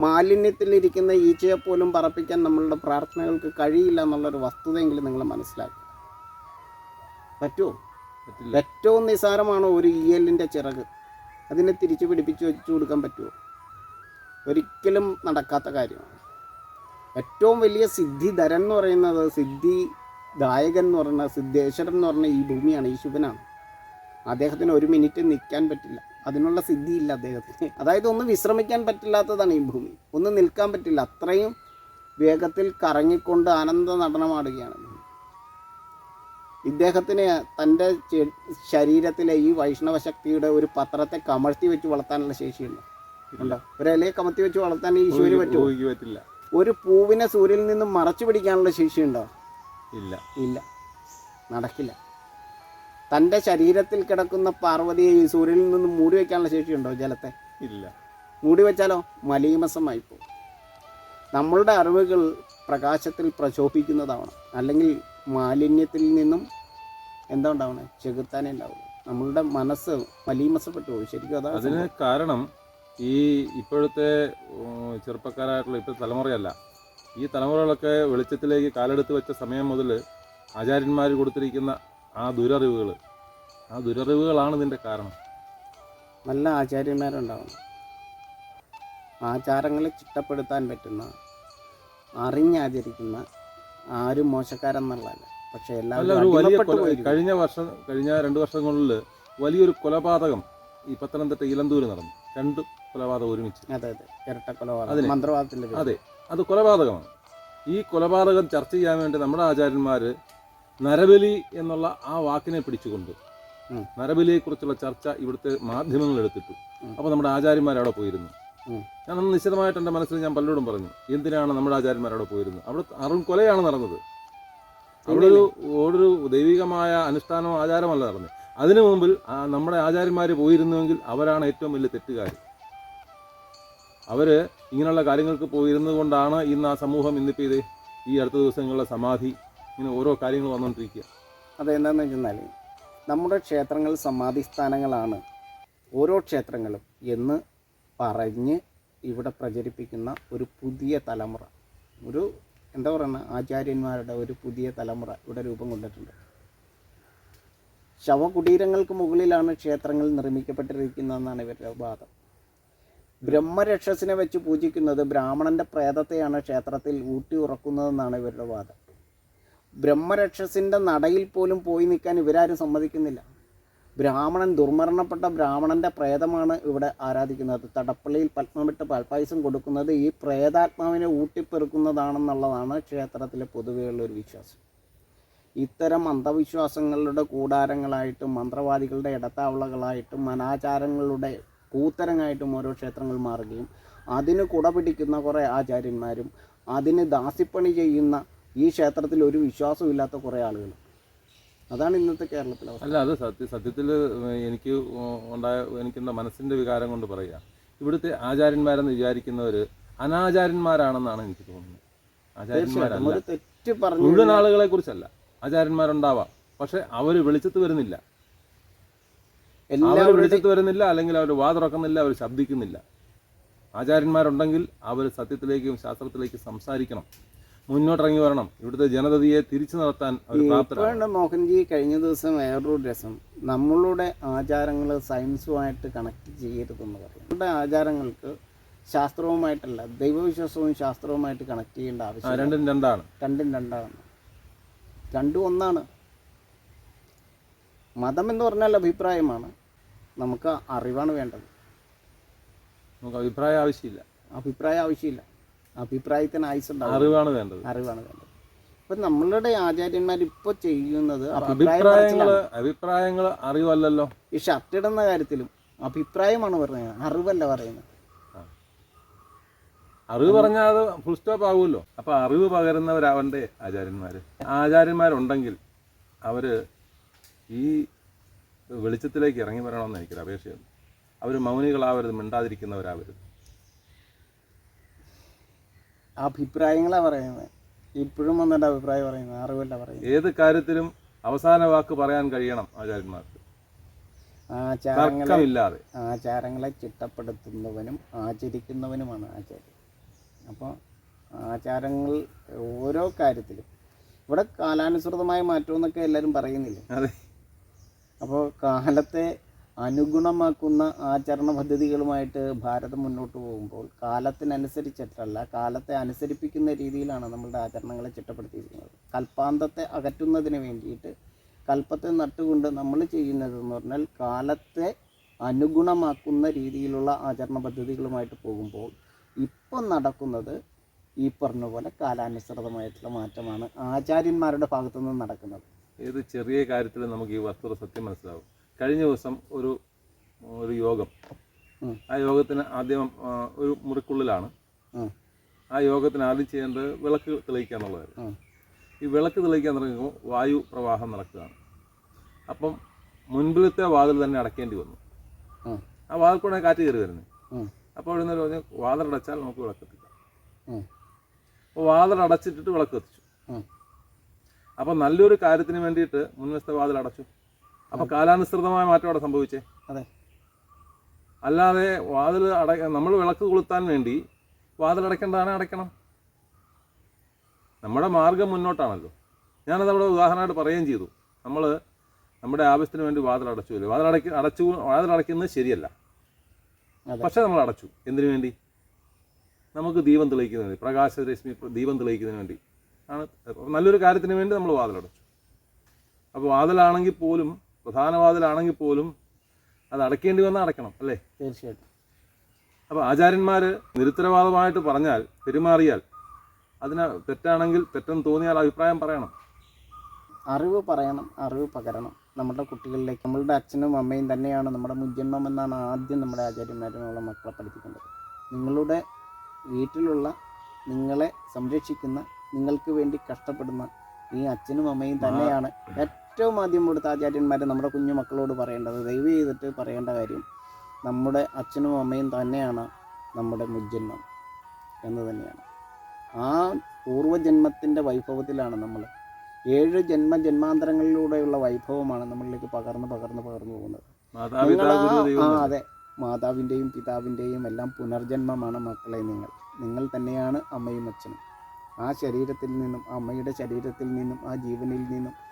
മാലിന്യത്തിലിരിക്കുന്ന ഈച്ചയെ പോലും പറപ്പിക്കാൻ നമ്മളുടെ പ്രാർത്ഥനകൾക്ക് കഴിയില്ല എന്നുള്ളൊരു വസ്തുതയെങ്കിലും നിങ്ങൾ മനസ്സിലാക്കുക പറ്റുമോ ഏറ്റവും നിസ്സാരമാണ് ഒരു ഇയലിന്റെ ചിറക്? അതിനെ തിരിച്ചു പിടിപ്പിച്ച് വെച്ചു കൊടുക്കാൻ പറ്റുമോ? ഒരിക്കലും നടക്കാത്ത കാര്യമാണ്. ഏറ്റവും വലിയ സിദ്ധിധരൻ എന്ന് പറയുന്നത് സിദ്ധി ദായകൻ എന്ന് പറയുന്ന സിദ്ധേശ്വരൻ എന്ന് പറഞ്ഞ ഈ ഭൂമിയാണ് ഈ ശുഭനാണ്. അദ്ദേഹത്തിന് ഒരു മിനിറ്റ് നിൽക്കാൻ പറ്റില്ല. അതിനുള്ള സിദ്ധിയില്ല അദ്ദേഹത്തിന്. അതായത് ഒന്ന് വിശ്രമിക്കാൻ പറ്റില്ലാത്തതാണ് ഈ ഭൂമി. ഒന്ന് നിൽക്കാൻ പറ്റില്ല. അത്രയും വേഗത്തിൽ കറങ്ങിക്കൊണ്ട് ആനന്ദ നടനമാടുകയാണ്. ഇദ്ദേഹത്തിന് തന്റെ ശരീരത്തിലെ ഈ വൈഷ്ണവ ശക്തിയുടെ ഒരു പത്രത്തെ കമഴ്ത്തി വെച്ച് വളർത്താനുള്ള ശേഷിയുണ്ട്. ഉണ്ടോ? ഒരു ഇലയെ കമഴ്ത്തി വെച്ച് വളർത്താൻ ഈ ഈശ്വരി പറ്റില്ല. ഒരു പൂവിനെ സൂര്യനിൽ നിന്നും മറച്ചു പിടിക്കാനുള്ള ശേഷിയുണ്ടോ? ഇല്ല. ഇല്ല. നടക്കില്ല. തന്റെ ശരീരത്തിൽ കിടക്കുന്ന പാർവതിയെ ഈ സൂര്യനിൽ നിന്ന് മൂടി വയ്ക്കാനുള്ള ശേഷിയുണ്ടോ ജലത്തെ? ഇല്ല. മൂടി വെച്ചാലോ? മലീമസമായി പോകും നമ്മളുടെ അറിവുകൾ പ്രകാശത്തിൽ പ്രശോഭിക്കുന്നതാവണം അല്ലെങ്കിൽ മാലിന്യത്തിൽ നിന്നും എന്താ ഉണ്ടാവണേ ചെകുത്താനേ ഉണ്ടാവുള്ളൂ. നമ്മളുടെ മനസ്സ് മലീമസപ്പെട്ടു പോകും. ശരിക്കും അതാ അതിന് കാരണം ഈ ഇപ്പോഴത്തെ ചെറുപ്പക്കാരായിട്ടുള്ള ഇപ്പോഴത്തെ തലമുറയല്ല. ഈ തലമുറകളൊക്കെ വെളിച്ചത്തിലേക്ക് കാലെടുത്ത് വെച്ച സമയം മുതൽ ആചാര്യന്മാർ കൊടുത്തിരിക്കുന്ന ആ ദുരറിവുകൾ ആ ദുരറിവുകളാണ് ഇതിന്റെ കാരണം. നല്ല ആചാര്യന്മാരുണ്ടാവണം ആചാരങ്ങളെ ചിട്ടപ്പെടുത്താൻ പറ്റുന്ന അറിഞ്ഞാചരിക്കുന്ന ആരും മോശക്കാരെന്നുള്ളതല്ല പക്ഷെ എല്ലാവരും വലിയ കൊല കഴിഞ്ഞ വർഷം കഴിഞ്ഞ രണ്ട് വർഷങ്ങളിൽ വലിയൊരു കൊലപാതകം ഈ പത്തനംതിട്ട ഇലന്തൂര് നടന്നു. രണ്ട് കൊലപാതകം ഒരുമിച്ച്. അതെ അതെ. ഇരട്ട കൊലപാതകം. മന്ത്രവാദത്തിന്റെ പേരിൽ. അതെ അത് കൊലപാതകമാണ്. ഈ കൊലപാതകം ചർച്ച ചെയ്യാൻ വേണ്ടി നമ്മുടെ ആചാര്യന്മാർ നരബലി എന്നുള്ള ആ വാക്കിനെ പിടിച്ചുകൊണ്ട്. നരബലിയെക്കുറിച്ചുള്ള ചർച്ച ഇവിടുത്തെ മാധ്യമങ്ങൾ എടുത്തിട്ടു. അപ്പൊ അപ്പോൾ നമ്മുടെ ആചാര്യന്മാർ അവിടെ പോയിരുന്നു. ഞാൻ അന്ന് നിശ്ചിതമായിട്ട് എന്റെ മനസ്സിൽ ഞാൻ പലരോടും പറഞ്ഞു എന്തിനാണ് നമ്മുടെ ആചാര്യന്മാർ അവിടെ പോയിരുന്നത്? അവിടെ അറും കൊലയാണ് നടന്നത്. അവിടെ ഒരു ഒരു ദൈവികമായ അനുഷ്ഠാനമോ ആചാരമല്ല നടന്നത്. അതിനു മുമ്പിൽ നമ്മുടെ ആചാര്യന്മാർ പോയിരുന്നുവെങ്കിൽ അവരാണ് ഏറ്റവും വലിയ തെറ്റുകാർ അവർ ഇങ്ങനെയുള്ള കാര്യങ്ങൾക്ക് പോയിരുന്നത് കൊണ്ടാണ് ഇന്ന് ആ സമൂഹം ഇന്നിപ്പോൾ ഇത് ഈ അടുത്ത ദിവസങ്ങളിലെ സമാധി ഇങ്ങനെ ഓരോ കാര്യങ്ങൾ വന്നുകൊണ്ടിരിക്കുക അതെന്താണെന്ന് വെച്ചെന്നാൽ നമ്മുടെ ക്ഷേത്രങ്ങൾ സമാധി സ്ഥാനങ്ങളാണ് ഓരോ ക്ഷേത്രങ്ങളും എന്ന് പറഞ്ഞ് ഇവിടെ പ്രചരിപ്പിക്കുന്ന ഒരു പുതിയ തലമുറ. ഒരു എന്താ പറയുക ആചാര്യന്മാരുടെ ഒരു പുതിയ തലമുറ ഇവിടെ രൂപം കൊണ്ടിട്ടുണ്ട്. ശവകുടീരങ്ങൾക്ക് മുകളിലാണ് ക്ഷേത്രങ്ങൾ നിർമ്മിക്കപ്പെട്ടിരിക്കുന്നതെന്നാണ് ഇവരുടെ വാദം. ബ്രഹ്മരക്ഷസിനെ വെച്ച് പൂജിക്കുന്നത് ബ്രാഹ്മണന്റെ പ്രേതത്തെയാണ് ക്ഷേത്രത്തിൽ ഊട്ടി ഉറക്കുന്നതെന്നാണ് ഇവരുടെ വാദം. ബ്രഹ്മരക്ഷസിന്റെ നടയിൽ പോലും പോയി നിൽക്കാൻ ഇവരാരും സമ്മതിക്കുന്നില്ല. ബ്രാഹ്മണൻ ദുർമരണപ്പെട്ട ബ്രാഹ്മണന്റെ പ്രേതമാണ് ഇവിടെ ആരാധിക്കുന്നത്. തടപ്പള്ളിയിൽ പത്മമിട്ട് പൽപ്പായസം കൊടുക്കുന്നത് ഈ പ്രേതാത്മാവിനെ ഊട്ടിപ്പെറുക്കുന്നതാണെന്നുള്ളതാണ് ക്ഷേത്രത്തിലെ പൊതുവെയുള്ള ഒരു വിശ്വാസം. ഇത്തരം അന്ധവിശ്വാസങ്ങളുടെ കൂടാരങ്ങളായിട്ടും മന്ത്രവാദികളുടെ ഇടത്താവളകളായിട്ടും അനാചാരങ്ങളുടെ കൂത്തരങ്ങായിട്ടും ഓരോ ക്ഷേത്രങ്ങൾ മാറുകയും അതിന് കുട പിടിക്കുന്ന കുറേ ആചാര്യന്മാരും അതിന് ദാസിപ്പണി ചെയ്യുന്ന ഈ ക്ഷേത്രത്തിൽ ഒരു വിശ്വാസമില്ലാത്ത കുറേ ആളുകൾ അതാണ് ഇന്നത്തെ കേരളത്തിലെ അല്ല അത് സത്യ സത്യത്തിൽ എനിക്ക് ഉണ്ടായ എനിക്കെന്റെ മനസ്സിന്റെ വികാരം കൊണ്ട് പറയുക ഇവിടുത്തെ ആചാര്യന്മാരെന്ന് വിചാരിക്കുന്നവർ അനാചാര്യന്മാരാണെന്നാണ് എനിക്ക് തോന്നുന്നത്. ആചാര്യന്മാരല്ല. ഒരു തെറ്റ് പറഞ്ഞു മുഴുവൻ ആളുകളെ കുറിച്ചല്ല. ആചാര്യന്മാരുണ്ടാവാം. പക്ഷെ അവർ വെളിച്ചത്ത് വരുന്നില്ല. അവർ എല്ലാവരുടെയും വെളിച്ചത്ത് വരുന്നില്ല അല്ലെങ്കിൽ അവർ വാതുറക്കുന്നില്ല അവർ ശബ്ദിക്കുന്നില്ല. ആചാര്യന്മാരുണ്ടെങ്കിൽ അവർ സത്യത്തിലേക്കും ശാസ്ത്രത്തിലേക്കും സംസാരിക്കണം. മുന്നോട്ടിറങ്ങി വരണം. ഇവിടുത്തെ ജനതയെ തിരിച്ചു നടത്താൻ മോഹൻജി കഴിഞ്ഞ ദിവസം വേറൊരു രസം. നമ്മളുടെ ആചാരങ്ങൾ സയൻസുമായിട്ട് കണക്ട് ചെയ്യരുതെന്ന് പറയും. നമ്മുടെ ആചാരങ്ങൾക്ക് ശാസ്ത്രവുമായിട്ടല്ല ദൈവവിശ്വാസവും ശാസ്ത്രവുമായിട്ട് കണക്ട് ചെയ്യേണ്ട ആവശ്യം രണ്ടും രണ്ടാണ്. രണ്ടും രണ്ടാണ്. രണ്ടും ഒന്നാണ്. മതം എന്ന് പറഞ്ഞാൽ അഭിപ്രായമാണ്. നമുക്ക് അറിവാണ് വേണ്ടത്. നമുക്ക് അഭിപ്രായം ആവശ്യമില്ല. അഭിപ്രായം ആവശ്യമില്ല. അഭിപ്രായത്തിന് ആയുസുണ്ടാവും അറിവാണ് വേണ്ടത്. അറിവാണ് വേണ്ടത്. അപ്പൊ നമ്മളുടെ ആചാര്യന്മാർ ഇപ്പൊ ചെയ്യുന്നത് അഭിപ്രായം അഭിപ്രായങ്ങൾ അഭിപ്രായങ്ങൾ അറിവല്ലല്ലോ. ഈ ഷർട്ട് ഇടുന്ന കാര്യത്തിലും അഭിപ്രായമാണ് പറയുന്നത്. അറിവല്ല പറയുന്നത്. അറിവ് പറഞ്ഞാൽ അത് ഫുൾ സ്റ്റോപ്പ് ആകുമല്ലോ അപ്പൊ അറിവ് പകരുന്നവരാവണ്ടേ ആചാര്യന്മാര്. ആചാര്യന്മാരുണ്ടെങ്കിൽ അവർ ഈ വെളിച്ചത്തിലേക്ക് ഇറങ്ങി വരണമെന്ന് എനിക്കൊരു അപേക്ഷയുണ്ട്. അവർ മൗനികളാവരുത് മിണ്ടാതിരിക്കുന്നവരാവരുത്. അഭിപ്രായങ്ങളാണ് പറയുന്നത് ഇപ്പോഴും വന്നിട്ട് അഭിപ്രായം പറയുന്നത് അറിവല്ല പറയുന്നത് ഏത് കാര്യത്തിലും അവസാന വാക്ക് പറയാൻ കഴിയണം ആചാര്യന്മാർക്ക്. ആചാരങ്ങളെ തർക്കമില്ലാതെ. ആചാരങ്ങളെ ചിട്ടപ്പെടുത്തുന്നവനും ആചരിക്കുന്നവനുമാണ് ആചാര്യം അപ്പോൾ ആചാരങ്ങൾ ഓരോ കാര്യത്തിലും ഇവിടെ കാലാനുസൃതമായ മാറ്റം എന്നൊക്കെ എല്ലാവരും പറയുന്നില്ലേ? അതെ. അപ്പോൾ കാലത്തെ അനുഗുണമാക്കുന്ന ആചരണ പദ്ധതികളുമായിട്ട് ഭാരതം മുന്നോട്ട് പോകുമ്പോൾ കാലത്തിനനുസരിച്ചിട്ടല്ല കാലത്തെ അനുസരിപ്പിക്കുന്ന രീതിയിലാണ് നമ്മളുടെ ആചരണങ്ങളെ ചിട്ടപ്പെടുത്തിയിരിക്കുന്നത്. കൽപ്പാന്തത്തെ അകറ്റുന്നതിന് വേണ്ടിയിട്ട് കൽപ്പത്തെ നട്ടുകൊണ്ട് നമ്മൾ ചെയ്യുന്നതെന്ന് പറഞ്ഞാൽ കാലത്തെ അനുഗുണമാക്കുന്ന രീതിയിലുള്ള ആചരണ പദ്ധതികളുമായിട്ട് പോകുമ്പോൾ ഇപ്പം നടക്കുന്നത് ഈ പറഞ്ഞ പോലെ കാലാനുസൃതമായിട്ടുള്ള മാറ്റമാണ് ആചാര്യന്മാരുടെ ഭാഗത്തു നിന്ന് നടക്കുന്നത്. ഏത് ചെറിയ കാര്യത്തിൽ നമുക്ക് ഈ വസ്തുത സത്യം മനസ്സിലാവും. കഴിഞ്ഞ ദിവസം ഒരു ഒരു യോഗം. ആ യോഗത്തിന് ആദ്യം ഒരു മുറിക്കുള്ളിലാണ്. ആ യോഗത്തിന് ആദ്യം ചെയ്യേണ്ടത് വിളക്ക് തെളിയിക്കുക എന്നുള്ളതായിരുന്നു ഈ വിളക്ക് തെളിയിക്കാൻ തുടങ്ങുമ്പോൾ വായു പ്രവാഹം നടക്കുകയാണ്. അപ്പം മുൻപിലത്തെ വാതിൽ തന്നെ അടയ്ക്കേണ്ടി വന്നു. ആ വാതിൽ കൂടെ കാറ്റ് കയറി വരുന്നത് അപ്പോൾ ഇവിടുന്ന് പറഞ്ഞു വാതിലടച്ചാൽ നമുക്ക് വിളക്ക് എത്തിക്കാം. അപ്പോൾ വാതിലടച്ചിട്ടിട്ട് വിളക്ക് എത്തിച്ചു. അപ്പം അപ്പോൾ നല്ലൊരു കാര്യത്തിന് വേണ്ടിയിട്ട് മുൻവശത്തെ വാതിൽ അടച്ചു. അപ്പോൾ കാലാനുസൃതമായ മാറ്റം അവിടെ സംഭവിച്ചേ? അതെ. അല്ലാതെ വാതിൽ അട നമ്മൾ വിളക്ക് കൊളുത്താൻ വേണ്ടി വാതിൽ അടയ്ക്കേണ്ടതാണ് അടയ്ക്കണം. നമ്മുടെ മാർഗം മുന്നോട്ടാണല്ലോ. ഞാനത് അവിടെ ഉദാഹരണമായിട്ട് പറയുകയും ചെയ്തു. നമ്മൾ നമ്മുടെ ആവശ്യത്തിന് വേണ്ടി വാതിൽ അടച്ചു അല്ലേ? വാതിൽ അടയ്ക്ക അടച്ചു വാതിൽ അടയ്ക്കുന്നത് ശരിയല്ല. പക്ഷെ നമ്മൾ അടച്ചു. എന്തിനു വേണ്ടി? നമുക്ക് ദീപം തെളിയിക്കുന്നതിന് വേണ്ടി. പ്രകാശരശ്മി പ്ര- ദീപം തെളിയിക്കുന്നതിന് വേണ്ടി. ആണ്. നല്ലൊരു കാര്യത്തിന് വേണ്ടി നമ്മൾ വാതിലടച്ചു അപ്പോൾ വാതിലാണെങ്കിൽ പോലും പ്രധാന വാതിലാണെങ്കിൽ പോലും അത് അടയ്ക്കേണ്ടി വന്നാൽ അടയ്ക്കണം അല്ലേ? തീർച്ചയായിട്ടും. അപ്പോൾ ആചാര്യന്മാർ നിരുത്തരവാദമായിട്ട് പറഞ്ഞാൽ പെരുമാറിയാൽ അതിന് തെറ്റാണെങ്കിൽ തെറ്റെന്ന് തോന്നിയാൽ അഭിപ്രായം പറയണം. അറിവ് പറയണം അറിവ് പകരണം. നമ്മുടെ കുട്ടികളിലേക്ക് നമ്മളുടെ അച്ഛനും അമ്മയും തന്നെയാണ് നമ്മുടെ മുജ്ജന്മം എന്നാണ് ആദ്യം നമ്മുടെ ആചാര്യന്മാർ നമ്മളെ മക്കളെ പഠിപ്പിക്കേണ്ടത്. നിങ്ങളുടെ വീട്ടിലുള്ള നിങ്ങളെ സംരക്ഷിക്കുന്ന നിങ്ങൾക്ക് വേണ്ടി കഷ്ടപ്പെടുന്ന ഈ അച്ഛനും അമ്മയും തന്നെയാണ് ഏറ്റവും ആദ്യം കൊടുത്ത ആചാര്യന്മാർ നമ്മുടെ കുഞ്ഞു മക്കളോട് പറയേണ്ടത് ദയവ് ചെയ്തിട്ട് പറയേണ്ട കാര്യം നമ്മുടെ അച്ഛനും അമ്മയും തന്നെയാണ് നമ്മുടെ മുജ്ജന്മം എന്ന് തന്നെയാണ്. ആ പൂർവജന്മത്തിന്റെ വൈഭവത്തിലാണ് നമ്മൾ ഏഴ് ജന്മ ജന്മാന്തരങ്ങളിലൂടെയുള്ള വൈഭവമാണ് നമ്മളിലേക്ക് പകർന്ന് പകർന്ന് പകർന്നു പോകുന്നത്. ആ- അതെ. മാതാവിന്റെയും പിതാവിന്റെയും എല്ലാം പുനർജന്മമാണ് മക്കളെ നിങ്ങൾ. നിങ്ങൾ തന്നെയാണ് അമ്മയും അച്ഛനും. ആ ശരീരത്തിൽ നിന്നും അമ്മയുടെ ശരീരത്തിൽ നിന്നും ആ ജീവനിൽ നിന്നും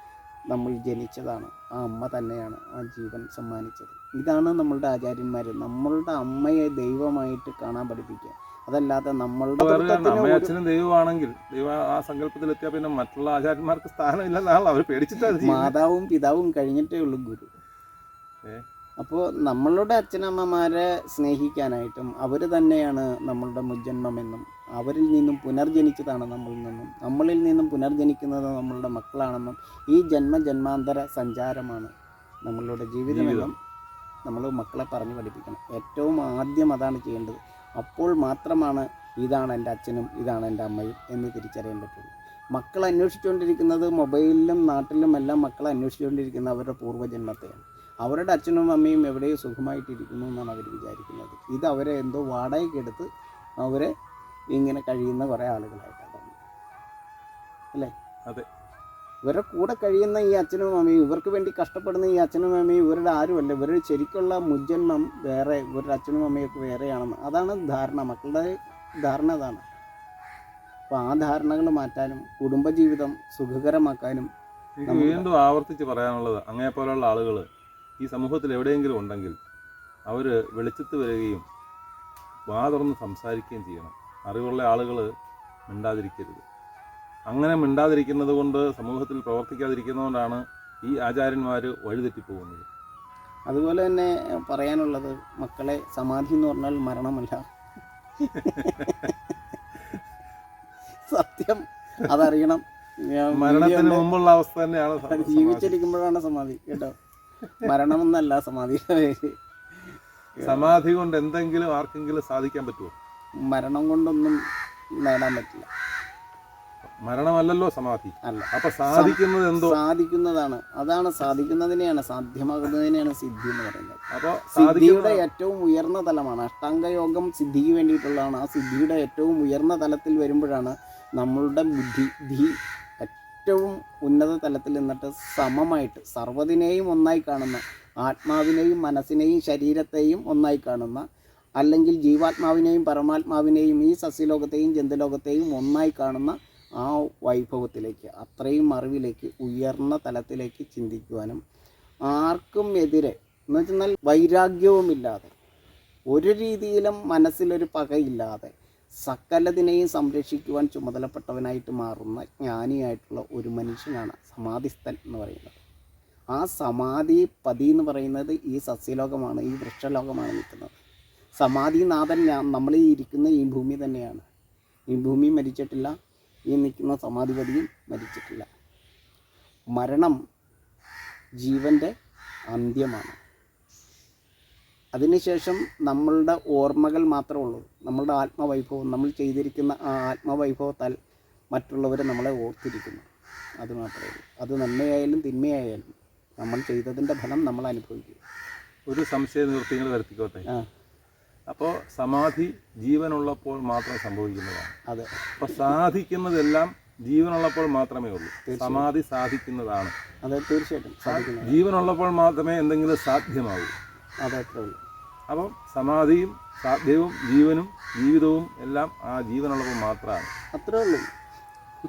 നമ്മൾ ജനിച്ചതാണ്. ആ അമ്മ തന്നെയാണ് ആ ജീവൻ സമ്മാനിച്ചത്. ഇതാണ് നമ്മളുടെ ആചാര്യന്മാർ നമ്മളുടെ അമ്മയെ ദൈവമായിട്ട് കാണാൻ പഠിപ്പിക്കുക. അതല്ലാതെ നമ്മളുടെ അച്ഛനും ദൈവമാണെങ്കിൽ ദൈവ ആ സങ്കല്പത്തിലെത്തിയാൽ പിന്നെ മറ്റുള്ള ആചാര്യന്മാർക്ക് സ്ഥാനമില്ലെന്നാണല്ലോ അവർ പേടിച്ചിട്ടാണ് മാതാവും പിതാവും കഴിഞ്ഞിട്ടേ ഉള്ളൂ ഗുരു. അപ്പോൾ നമ്മളുടെ അച്ഛനമ്മമാരെ സ്നേഹിക്കാനായിട്ടും അവർ തന്നെയാണ് നമ്മളുടെ മുജ്ജന്മമെന്നും അവരിൽ നിന്നും പുനർജനിച്ചതാണ് നമ്മളിൽ നിന്നും. നമ്മളിൽ നിന്നും പുനർജനിക്കുന്നത് നമ്മളുടെ മക്കളാണെന്നും ഈ ജന്മ ജന്മാന്തര സഞ്ചാരമാണ് നമ്മളുടെ ജീവിതമെന്നും നമ്മൾ മക്കളെ പറഞ്ഞു പഠിപ്പിക്കണം. ഏറ്റവും ആദ്യം അതാണ് ചെയ്യേണ്ടത്. അപ്പോൾ മാത്രമാണ് ഇതാണ് എന്റെ അച്ഛനും ഇതാണ് എന്റെ അമ്മയും എന്ന് തിരിച്ചറിയാൻ പറ്റുള്ളൂ. മക്കൾ അന്വേഷിച്ചുകൊണ്ടിരിക്കുന്നത് മൊബൈലിലും നാട്ടിലും എല്ലാം മക്കൾ അന്വേഷിച്ചുകൊണ്ടിരിക്കുന്ന അവരുടെ പൂർവജന്മത്തെയാണ്. അവരുടെ അച്ഛനും അമ്മയും എവിടെയോ സുഖമായിട്ടിരിക്കുന്നു എന്നാണ് അവർ വിചാരിക്കുന്നത്. ഇത് അവരെ എന്തോ വാടകയ്ക്കെടുത്ത് അവരെ ഇങ്ങനെ കഴിയുന്ന കുറേ ആളുകളായിട്ടാണ് അല്ലേ? അതെ. ഇവരുടെ കൂടെ കഴിയുന്ന ഈ അച്ഛനും അമ്മയും ഇവർക്ക് വേണ്ടി കഷ്ടപ്പെടുന്ന ഈ അച്ഛനും അമ്മയും ഇവരുടെ ആരുമല്ല. ഇവരുടെ ശരിക്കുള്ള മുജ്ജന്മം വേറെ ഇവരുടെ അച്ഛനും അമ്മയൊക്കെ വേറെയാണെന്ന്. അതാണ് ധാരണ. മക്കളുടെ ധാരണ അതാണ്. അപ്പോൾ ആ ധാരണകൾ മാറ്റാനും കുടുംബജീവിതം സുഖകരമാക്കാനും വീണ്ടും ആവർത്തിച്ച് പറയാനുള്ളത് അങ്ങനെ പോലുള്ള ആളുകൾ ഈ സമൂഹത്തിൽ എവിടെയെങ്കിലും ഉണ്ടെങ്കിൽ അവർ വെളിച്ചത്ത് വരികയും വാ തുറന്ന് സംസാരിക്കുകയും ചെയ്യണം. അറിവുള്ള ആളുകൾ മിണ്ടാതിരിക്കരുത്. അങ്ങനെ മിണ്ടാതിരിക്കുന്നത് കൊണ്ട് സമൂഹത്തിൽ പ്രവർത്തിക്കാതിരിക്കുന്നതുകൊണ്ടാണ് ഈ ആചാര്യന്മാർ വഴിതെറ്റിപ്പോകുന്നത് അതുപോലെ തന്നെ പറയാനുള്ളത് മക്കളെ സമാധി എന്ന് പറഞ്ഞാൽ മരണമല്ല. സത്യം അതറിയണം. മരണത്തിന് മുമ്പുള്ള അവസ്ഥ തന്നെയാണ് സമാധി. ജീവിച്ചിരിക്കുമ്പോഴാണ് സമാധി കേട്ടോ? മരണമെന്നല്ല സമാധി സമാധി കൊണ്ട് എന്തെങ്കിലും ആർക്കെങ്കിലും സാധിക്കാൻ പറ്റുമോ? മരണം കൊണ്ടൊന്നും നേടാൻ പറ്റില്ല. മരണമല്ലല്ലോ സമാധി. അല്ല. അപ്പൊ സാധിക്കുന്നത് എന്തോ? സാധിക്കുന്നതാണ്. അതാണ് സാധിക്കുന്നതിനെയാണ് സാധ്യമാകുന്നതിനെയാണ് സിദ്ധി എന്ന് പറയുന്നത്. അപ്പൊ സിദ്ധിയുടെ ഏറ്റവും ഉയർന്ന തലമാണ്. അഷ്ടാംഗയോഗം സിദ്ധിക്ക് വേണ്ടിയിട്ടുള്ളതാണ്. ആ സിദ്ധിയുടെ ഏറ്റവും ഉയർന്ന തലത്തിൽ വരുമ്പോഴാണ് നമ്മളുടെ ബുദ്ധി ധി ഏറ്റവും ഉന്നത തലത്തിൽ നിന്നിട്ട് സമമായിട്ട് സർവതിനെയും ഒന്നായി കാണുന്ന ആത്മാവിനെയും മനസ്സിനെയും ശരീരത്തെയും ഒന്നായി കാണുന്ന അല്ലെങ്കിൽ ജീവാത്മാവിനെയും പരമാത്മാവിനെയും ഈ സസ്യലോകത്തെയും ജന്തുലോകത്തെയും ഒന്നായി കാണുന്ന ആ വൈഭവത്തിലേക്ക് അത്രയും അറിവിലേക്ക് ഉയർന്ന തലത്തിലേക്ക് ചിന്തിക്കുവാനും ആർക്കും എതിരെ എന്ന് വെച്ചാൽ വൈരാഗ്യവുമില്ലാതെ ഒരു രീതിയിലും മനസ്സിലൊരു പകയില്ലാതെ സകലതിനെയും സംരക്ഷിക്കുവാൻ ചുമതലപ്പെട്ടവനായിട്ട് മാറുന്ന ജ്ഞാനിയായിട്ടുള്ള ഒരു മനുഷ്യനാണ് സമാധിസ്ഥൻ എന്ന് പറയുന്നത്. ആ സമാധി പതി എന്ന് പറയുന്നത് ഈ സസ്യലോകമാണ് ഈ വൃക്ഷലോകമാണ് നിൽക്കുന്നത്. സമാധിനാഥൻ ഞാൻ നമ്മൾ ഇരിക്കുന്ന ഈ ഭൂമി തന്നെയാണ്. ഈ ഭൂമി മരിച്ചിട്ടില്ല. ഈ നിൽക്കുന്ന സമാധിപതിയും മരിച്ചിട്ടില്ല. മരണം ജീവന്റെ അന്ത്യമാണ്. അതിനുശേഷം നമ്മളുടെ ഓർമ്മകൾ മാത്രമേ ഉള്ളൂ. നമ്മളുടെ ആത്മവൈഭവം നമ്മൾ ചെയ്തിരിക്കുന്ന ആ ആത്മവൈഭവത്താൽ മറ്റുള്ളവർ നമ്മളെ ഓർത്തിരിക്കുന്നു. അത് മാത്രമേ ഉള്ളൂ. അത് നന്മയായാലും തിന്മയായാലും നമ്മൾ ചെയ്തതിന്റെ ഫലം നമ്മൾ അനുഭവിക്കും. ഒരു സംശയ നിവൃത്തികൾ വരുത്തിക്കോട്ടെ? ആ. അപ്പോൾ സമാധി ജീവനുള്ളപ്പോൾ മാത്രം സംഭവിക്കുന്നതാണ്. അതെ. അപ്പോൾ സാധിക്കുന്നതെല്ലാം ജീവനുള്ളപ്പോൾ മാത്രമേ ഉള്ളൂ. സമാധി സാധിക്കുന്നതാണ്. അതെ തീർച്ചയായിട്ടും ജീവനുള്ളപ്പോൾ മാത്രമേ എന്തെങ്കിലും സാധ്യമാകൂ അതെ അപ്പം സമാധിയും സാധ്യവും ജീവനും ജീവിതവും എല്ലാം ആ ജീവനുള്ളപ്പോൾ മാത്രമാണ്. അത്രേ ഉള്ളൂ.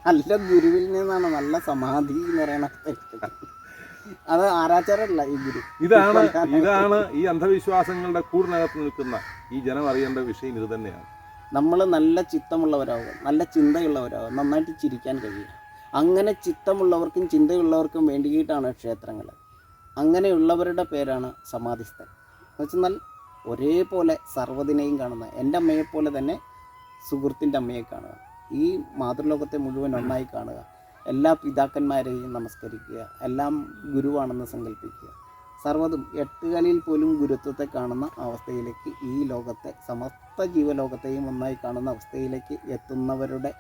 നല്ല ഗുരുവിൽ നിന്നാണ് നല്ല സമാധി എന്ന് പറയണത് അത് ആരാച്ചാരല്ല ഈ ഗുരു. ഇതാണ് ഇതാണ് ഈ അന്ധവിശ്വാസങ്ങളുടെ കൂടിനകത്ത് നിൽക്കുന്ന ഈ ജനം അറിയേണ്ട വിഷയം ഇത് തന്നെയാണ്. നമ്മൾ നല്ല ചിത്തമുള്ളവരാകും നല്ല ചിന്തയുള്ളവരാകും നന്നായിട്ട് ചിരിക്കാൻ കഴിയും. അങ്ങനെ ചിത്തമുള്ളവർക്കും ചിന്തയുള്ളവർക്കും വേണ്ടിയിട്ടാണ് ക്ഷേത്രങ്ങൾ അങ്ങനെയുള്ളവരുടെ പേരാണ് സമാധിസ്ഥൻ. എന്ന് വെച്ചെന്നാൽ ഒരേപോലെ സർവതിനെയും കാണുന്ന എന്റെ അമ്മയെപ്പോലെ തന്നെ സുഹൃത്തിന്റെ അമ്മയെ കാണുക. ഈ മാതൃലോകത്തെ മുഴുവൻ ഒന്നായി കാണുക. എല്ലാ പിതാക്കന്മാരെയും നമസ്കരിക്കുക എല്ലാം ഗുരുവാണെന്ന് സങ്കല്പിക്കുക. സർവതും എട്ടുകാലിൽ പോലും ഗുരുത്വത്തെ കാണുന്ന അവസ്ഥയിലേക്ക് ഈ ലോകത്തെ സമസ്ത ജീവലോകത്തെയും ഒന്നായി കാണുന്ന അവസ്ഥയിലേക്ക് എത്തുന്നവരുടെ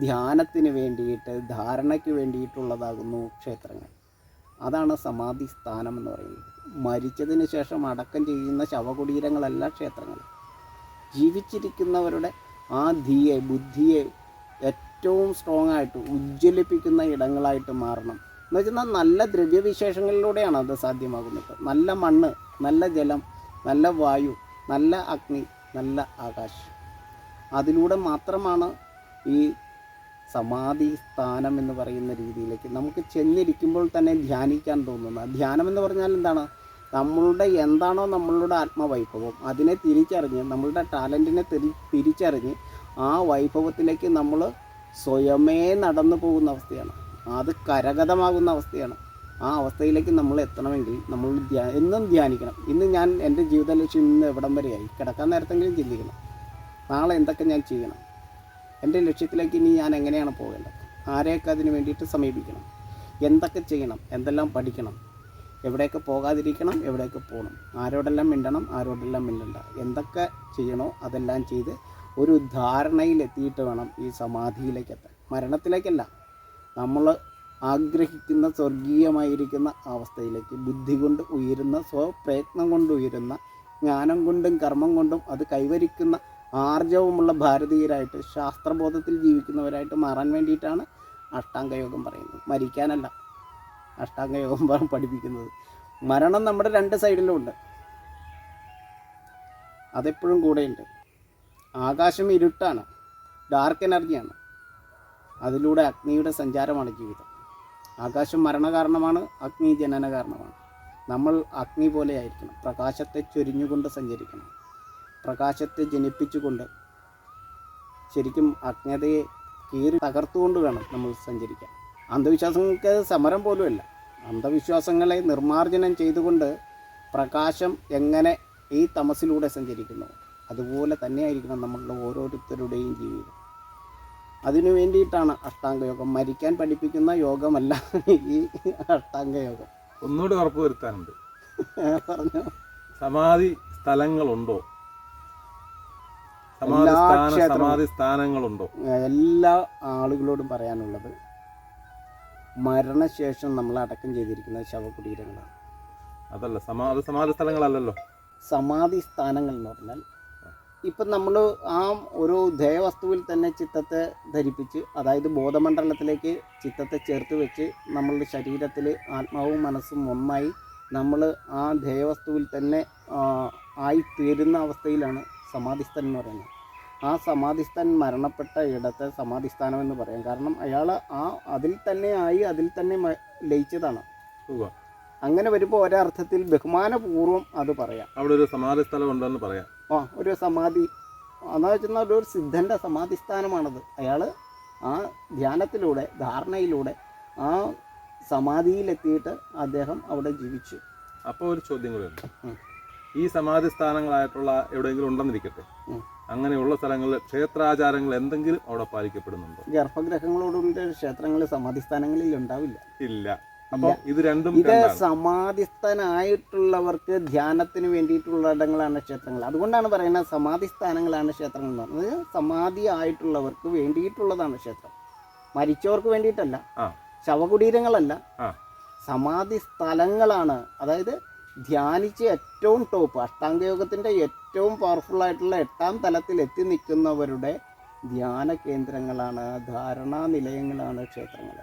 ധ്യാനത്തിന് വേണ്ടിയിട്ട് ധാരണയ്ക്ക് വേണ്ടിയിട്ടുള്ളതാകുന്നു ക്ഷേത്രങ്ങൾ. അതാണ് സമാധി സ്ഥാനം എന്ന് പറയുന്നത്. മരിച്ചതിന് ശേഷം അടക്കം ചെയ്യുന്ന ശവകുടീരങ്ങളല്ല ക്ഷേത്രങ്ങൾ. ജീവിച്ചിരിക്കുന്നവരുടെ ആ ധീയെ ബുദ്ധിയെ ഏറ്റവും സ്ട്രോങ് ആയിട്ട് ഉജ്ജ്വലിപ്പിക്കുന്ന ഇടങ്ങളായിട്ട് മാറണം. എന്ന് വെച്ചാൽ നല്ല ദ്രവ്യവിശേഷങ്ങളിലൂടെയാണ് അത് സാധ്യമാകുന്നത്. നല്ല മണ്ണ് നല്ല ജലം നല്ല വായു നല്ല അഗ്നി നല്ല ആകാശം. അതിലൂടെ മാത്രമാണ് ഈ സമാധി സ്ഥാനം എന്ന് പറയുന്ന രീതിയിലേക്ക് നമുക്ക് ചെന്നിരിക്കുമ്പോൾ തന്നെ ധ്യാനിക്കാൻ തോന്നുന്നത്. ധ്യാനം എന്ന് പറഞ്ഞാൽ എന്താണ്? നമ്മളുടെ എന്താണോ നമ്മളുടെ ആത്മവൈഭവം. അതിനെ തിരിച്ചറിഞ്ഞ് നമ്മളുടെ ടാലന്റിനെ തിരി തിരിച്ചറിഞ്ഞ് ആ വൈഭവത്തിലേക്ക് നമ്മൾ സ്വയമേ നടന്നു പോകുന്ന അവസ്ഥയാണ്. അത് കരഗതമാകുന്ന അവസ്ഥയാണ്. ആ അവസ്ഥയിലേക്ക് നമ്മൾ എത്തണമെങ്കിൽ നമ്മൾ ധ്യാ എന്നും ധ്യാനിക്കണം. ഇന്ന് ഞാൻ എന്റെ ജീവിത ലക്ഷ്യം ഇന്ന് എവിടം വരെയായി? കിടക്കാൻ നേരത്തെങ്കിലും ചിന്തിക്കണം. നാളെ എന്തൊക്കെ ഞാൻ ചെയ്യണം? എന്റെ ലക്ഷ്യത്തിലേക്ക് ഇനി ഞാൻ എങ്ങനെയാണ് പോകേണ്ടത്? ആരെയൊക്കെ അതിന് വേണ്ടിയിട്ട് സമീപിക്കണം? എന്തൊക്കെ ചെയ്യണം? എന്തെല്ലാം പഠിക്കണം? എവിടെയൊക്കെ പോകാതിരിക്കണം? എവിടെയൊക്കെ പോകണം? ആരോടെല്ലാം മിണ്ടണം? ആരോടെല്ലാം മിണ്ടണ്ട? എന്തൊക്കെ ചെയ്യണോ അതെല്ലാം ചെയ്ത് ഒരു ധാരണയിലെത്തിയിട്ട് വേണം ഈ സമാധിയിലേക്ക് എത്താൻ മരണത്തിലേക്കല്ല നമ്മൾ ആഗ്രഹിക്കുന്ന സ്വർഗീയമായിരിക്കുന്ന അവസ്ഥയിലേക്ക് ബുദ്ധി കൊണ്ട് ഉയരുന്ന സ്വപ്രയത്നം കൊണ്ട് ഉയരുന്ന ജ്ഞാനം കൊണ്ടും കർമ്മം കൊണ്ടും അത് കൈവരിക്കുന്ന ആർജവുമുള്ള ഭാരതീയരായിട്ട് ശാസ്ത്രബോധത്തിൽ ജീവിക്കുന്നവരായിട്ട് മാറാൻ വേണ്ടിയിട്ടാണ് അഷ്ടാംഗയോഗം പറയുന്നത്. മരിക്കാനല്ല അഷ്ടാംഗയോഗം പഠിപ്പിക്കുന്നത്. മരണം നമ്മുടെ രണ്ട് സൈഡിലും ഉണ്ട്. അതെപ്പോഴും കൂടെയുണ്ട്. ആകാശം ഇരുട്ടാണ്. ഡാർക്ക് എനർജിയാണ് അതിലൂടെ അഗ്നിയുടെ സഞ്ചാരമാണ് ജീവിതം. ആകാശം മരണകാരണമാണ് അഗ്നി ജനന കാരണമാണ്. നമ്മൾ അഗ്നി പോലെ ആയിരിക്കണം. പ്രകാശത്തെ ചൊരിഞ്ഞുകൊണ്ട് സഞ്ചരിക്കണം. പ്രകാശത്തെ ജനിപ്പിച്ചുകൊണ്ട് ശരിക്കും അജ്ഞതയെ കീറി തകർത്തുകൊണ്ട് വേണം നമ്മൾ സഞ്ചരിക്കാൻ. അന്ധവിശ്വാസങ്ങൾക്ക് സമരം പോലുമല്ല. അന്ധവിശ്വാസങ്ങളെ നിർമ്മാർജനം ചെയ്തുകൊണ്ട് പ്രകാശം എങ്ങനെ ഈ തമസിലൂടെ സഞ്ചരിക്കുന്നു? അതുപോലെ തന്നെയായിരിക്കണം നമ്മളുടെ ഓരോരുത്തരുടെയും ജീവിതം. അതിനു വേണ്ടിയിട്ടാണ് അഷ്ടാംഗയോഗം മരിക്കാൻ പഠിപ്പിക്കുന്ന യോഗമല്ല ഈ അഷ്ടാംഗയോഗം ഒന്നുകൂടെ ഉറപ്പ് വരുത്താനുണ്ട്. പറഞ്ഞു. സമാധി സ്ഥലങ്ങളുണ്ടോ? സമാധി സ്ഥാനങ്ങളുണ്ടോ? എല്ലാ ആളുകളോടും പറയാനുള്ളത് മരണശേഷം നമ്മൾ അടക്കം ചെയ്തിരിക്കുന്ന ശവകുടീരങ്ങളാണ്. അതല്ല സമാധി സമാധി സ്ഥലങ്ങളല്ലല്ലോ. സമാധി സ്ഥാനങ്ങൾ എന്ന് പറഞ്ഞാൽ ഇപ്പം നമ്മൾ ആ ഒരു ധ്യേയവസ്തുവിൽ തന്നെ ചിത്തത്തെ ധരിപ്പിച്ച് അതായത് ബോധമണ്ഡലത്തിലേക്ക് ചിത്തത്തെ ചേർത്ത് വെച്ച് നമ്മളുടെ ശരീരത്തിൽ ആത്മാവും മനസ്സും ഒന്നായി നമ്മൾ ആ ധ്യേയവസ്തുവിൽ തന്നെ ആയിത്തീരുന്ന ആയി തീരുന്ന അവസ്ഥയിലാണ് സമാധിസ്ഥൻ എന്ന് പറയുന്നത്. ആ സമാധിസ്ഥൻ മരണപ്പെട്ട ഇടത്തെ സമാധിസ്ഥാനം എന്ന് പറയാം. കാരണം അയാൾ ആ അതിൽ തന്നെ ആയി അതിൽ തന്നെ ലയിച്ചതാണ്. അങ്ങനെ വരുമ്പോൾ ഒരർത്ഥത്തിൽ ബഹുമാനപൂർവം അത് പറയാം. അവിടെ ഒരു സമാധി സ്ഥലം ഉണ്ടെന്ന് പറയാം. ആ ഒരു സമാധി. എന്ന് വെച്ചാൽ ഒരു സിദ്ധന്റെ സമാധി സ്ഥാനമാണത് അയാൾ ആ ധ്യാനത്തിലൂടെ ധാരണയിലൂടെ ആ സമാധിയിലെത്തിയിട്ട് അദ്ദേഹം അവിടെ ജീവിച്ചു. അപ്പോൾ ഒരു ചോദ്യം കൂടെ ഉണ്ട്. ഈ സമാധി സ്ഥാനങ്ങളായിട്ടുള്ള എവിടെയെങ്കിലും ഉണ്ടെന്നിരിക്കട്ടെ. അങ്ങനെയുള്ള സ്ഥലങ്ങളിൽ ക്ഷേത്രാചാരങ്ങൾ എന്തെങ്കിലും അവിടെ പാലിക്കപ്പെടുന്നുണ്ടോ? ഗർഭഗ്രഹങ്ങളോടുള്ള ക്ഷേത്രങ്ങൾ സമാധി സ്ഥാനങ്ങളിൽ ഉണ്ടാവില്ല. ഇല്ല. ഇത് രണ്ടും ഇത് സമാധിസ്ഥനായിട്ടുള്ളവർക്ക് ധ്യാനത്തിന് വേണ്ടിയിട്ടുള്ള ഇടങ്ങളാണ് ക്ഷേത്രങ്ങൾ. അതുകൊണ്ടാണ് പറയുന്നത് സമാധിസ്ഥാനങ്ങളാണ് ക്ഷേത്രങ്ങൾ എന്ന് പറയുന്നത് സമാധി ആയിട്ടുള്ളവർക്ക് വേണ്ടിയിട്ടുള്ളതാണ് ക്ഷേത്രം. മരിച്ചവർക്ക് വേണ്ടിയിട്ടല്ല. ശവകുടീരങ്ങളല്ല. സമാധി സ്ഥലങ്ങളാണ് അതായത് ധ്യാനിച്ച് ഏറ്റവും ടോപ്പ് അഷ്ടാംഗയോഗത്തിന്റെ ഏറ്റവും പവർഫുൾ ആയിട്ടുള്ള എട്ടാം തലത്തിൽ എത്തി നിൽക്കുന്നവരുടെ ധ്യാന കേന്ദ്രങ്ങളാണ് ധാരണാ നിലയങ്ങളാണ് ക്ഷേത്രങ്ങൾ.